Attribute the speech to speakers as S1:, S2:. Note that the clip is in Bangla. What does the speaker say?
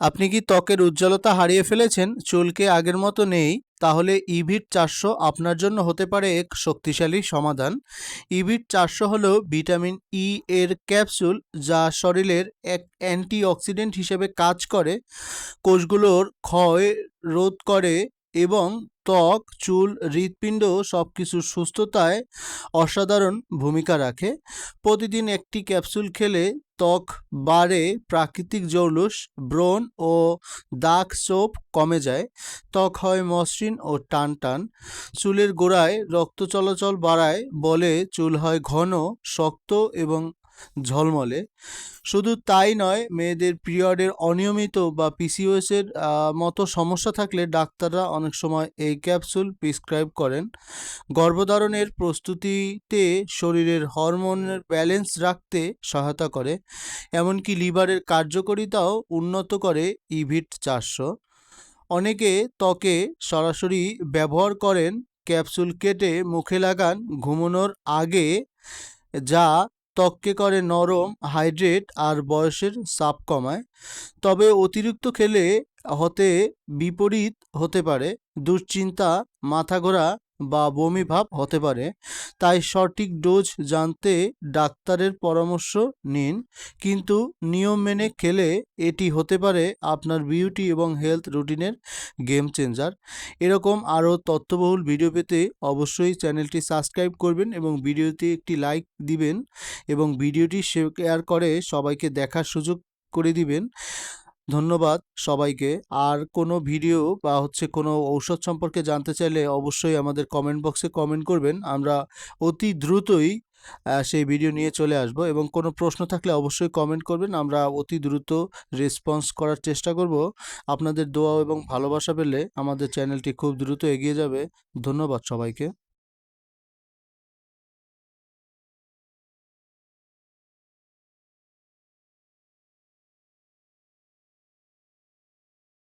S1: আপনি কি ত্বকের উজ্জ্বলতা হারিয়ে ফেলেছেন? চুলকে আগের মতো নেই, তাহলে ইভিট চারশো আপনার জন্য হতে পারে এক শক্তিশালী সমাধান। ইভিট চারশো হলো ভিটামিন ই এর ক্যাপসুল যা শরীরের এক অ্যান্টিঅক্সিডেন্ট হিসেবে কাজ করে। কোষগুলোর ক্ষয় রোধ করে এবং ত্বক, চুল, হৃৎপিণ্ড সব কিছুর সুস্থতায় অসাধারণ ভূমিকা রাখে। প্রতিদিন একটি ক্যাপসুল খেলে ত্বক বাড়ে, প্রাকৃতিক জৌলুস, ব্রণ ও দাগ সোপ কমে যায়। ত্বক হয় মসৃণ ও টান টান চুলের গোড়ায় রক্ত চলাচল বাড়ায় বলে চুল হয় ঘন, শক্ত এবং ঝলমলে। শুধু তাই নয়, মেয়েদের পিরিয়ডের অনিয়মিত বা পিসিওএস এর মতো সমস্যা থাকলে ডাক্তাররা অনেক সময় এই ক্যাপসুল প্রিসক্রাইব করেন। গর্ভধারণের প্রস্তুতিতে শরীরের হরমোনের ব্যালেন্স রাখতে সহায়তা করে, এমনকি লিভারের কার্যকারিতাও উন্নত করে ইভিট চারশো। অনেকে ত্বকে সরাসরি ব্যবহার করেন, ক্যাপসুল কেটে মুখে লাগান, ঘুমানোর আগে, যা ত্বককে করে নরম হাইড্রেট আর বয়সের চাপ কমায়। তবে অতিরিক্ত খেলে হতে বিপরীত হতে পারে। দুশ্চিন্তা, মাথা ঘোরা বা বমি ভাব হতে পারে। তাই সঠিক ডোজ জানতে ডাক্তারের পরামর্শ নিন। কিন্তু নিয়ম মেনে খেলে এটি হতে পারে আপনার বিউটি এবং হেলথ রুটিনের গেম চেঞ্জার। এরকম আরও তথ্যবহুল ভিডিও পেতে অবশ্যই চ্যানেলটি সাবস্ক্রাইব করবেন এবং ভিডিওতে একটি লাইক দিবেন এবং ভিডিওটি শেয়ার করে সবাইকে দেখার সুযোগ করে দিবেন। ধন্যবাদ সবাইকে। আর কোনো ভিডিও বা হচ্ছে কোনো ঔষধ সম্পর্কে জানতে চাইলে অবশ্যই আমাদের কমেন্ট বক্সে কমেন্ট করবেন। আমরা অতি দ্রুতই সেই ভিডিও নিয়ে চলে আসব এবং কোনো প্রশ্ন থাকলে অবশ্যই কমেন্ট করবেন। আমরা অতি দ্রুত রেসপন্স করার চেষ্টা করব। আপনাদের দোয়া এবং ভালোবাসা পেলে আমাদের চ্যানেলটি খুব দ্রুত এগিয়ে যাবে। ধন্যবাদ সবাইকে।